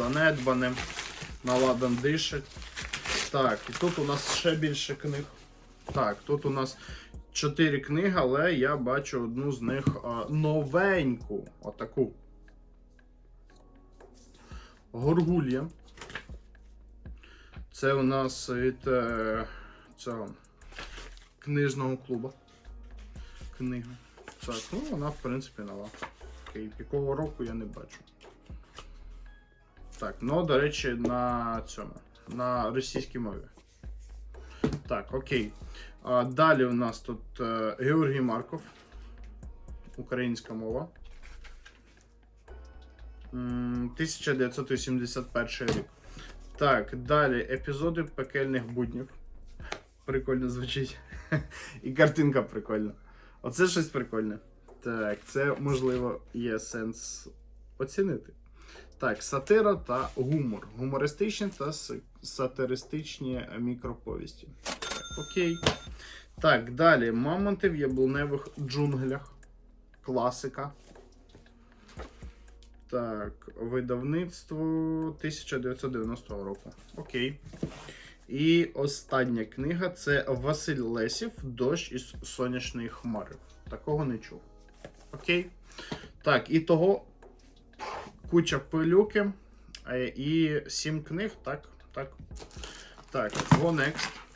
занедбаним. Наладан дишить. Так, і тут у нас ще більше книг. Так, тут у нас чотири книги, але я бачу одну з них новеньку. Отаку. Горгулья. Це у нас від е, цього книжного клубу. Книга. Так, ну вона в принципі нова. Окей, якого року я не бачу. Так, ну, до речі, на цьому. На російській мові. Так, окей. А, далі у нас тут е, Георгій Марков. Українська мова. 1981 рік. Так, далі епізоди пекельних буднів. Прикольно звучить. І картинка прикольна. Оце щось прикольне. Так, це можливо є сенс оцінити. Так, сатира та гумор. Гумористичні та сатиристичні мікроповісті. Так, окей. Так, далі. Мамонти в яблуневих джунглях. Класика. Так, видавництво 1990 року. Окей. І остання книга це Василь Лесів Дощ із сонячної хмари. Такого не чув. Окей. Так, і того куча пилюки е, і сім книг. Так, так. Так, go next.